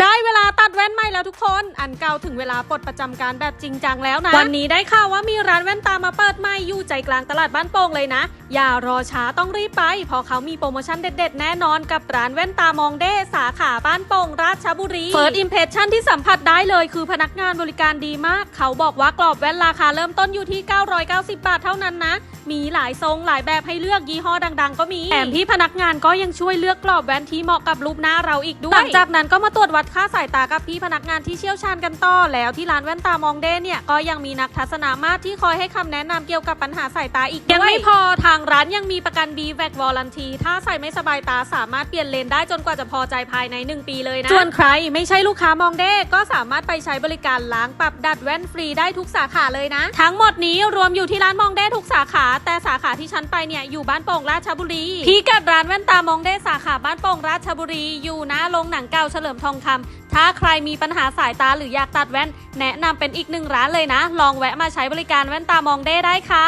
ได้เวลา ว่นใหม่แล้วทุกคน อันเก่าถึงเวลาปลดประจำการแบบจริงจังแล้วนะ วันนี้ได้ข่าวว่ามีร้านแว่นตามาเปิดใหม่อยู่ใจกลางตลาดบ้านโป่งเลยนะ อย่ารอช้าต้องรีบไป เพราะเขามีโปรโมชั่นเด็ดๆ แน่นอนกับร้านแว่นตามองเด้สาขาบ้านโป่งราชบุรี First Impression ที่สัมผัสได้เลยคือพนักงานบริการดีมาก เขาบอกว่ากรอบแว่นราคาเริ่มต้นอยู่ที่ 990 บาทเท่านั้นนะมีหลายทรงหลายแบบให้เลือกยี่ห้อดัง ๆ ก็มีแถมพี่พนักงานก็ยังช่วยเลือกกรอบแว่นที่เหมาะกับรูปหน้าเราอีกด้วยหลังจากนั้นก็มาตรวจวัดค่าสายตากับพี่พนักงานที่เชี่ยวชาญกันต่อ แล้วที่ร้านแว่นตามองเด้เนี่ยก็ยังมีนักทัศนามาตรที่คอยให้คำแนะนำเกี่ยวกับปัญหาสายตาอีกด้วยยังไม่พอทางร้านยังมีประกัน b v a c Warranty ถ้าใส่ไม่สบายตาสามารถเปลี่ยนเลนได้จนกว่าจะพอใจภายใน 1 ปีเลยนะส่วนใครไม่ใช่ลูกค้ามองเด้ก็สามารถไปใช้บริการล้างปรับดัดแว่นฟรีได้ทุกสาขาเลยนะ ทั้งหมดนี้รวมอยู่ที่ร้านมองเด้ทุกสาขา แต่สาขาที่ฉันไปเนี่ยอยู่บ้านโป่งราชบุรีพี่กัดร้านแว่นตามองเด้สาขาบ้านโป่งราชบุรี อยู่หน้าโรงหนังเก่าเฉลิมทองคำ ถ้าใครมีปัญหาสายตาหรืออยากตัดแว่น แนะนำเป็นอีกหนึ่งร้านเลยนะ ลองแวะมาใช้บริการแว่นตามองได้ได้ค่ะ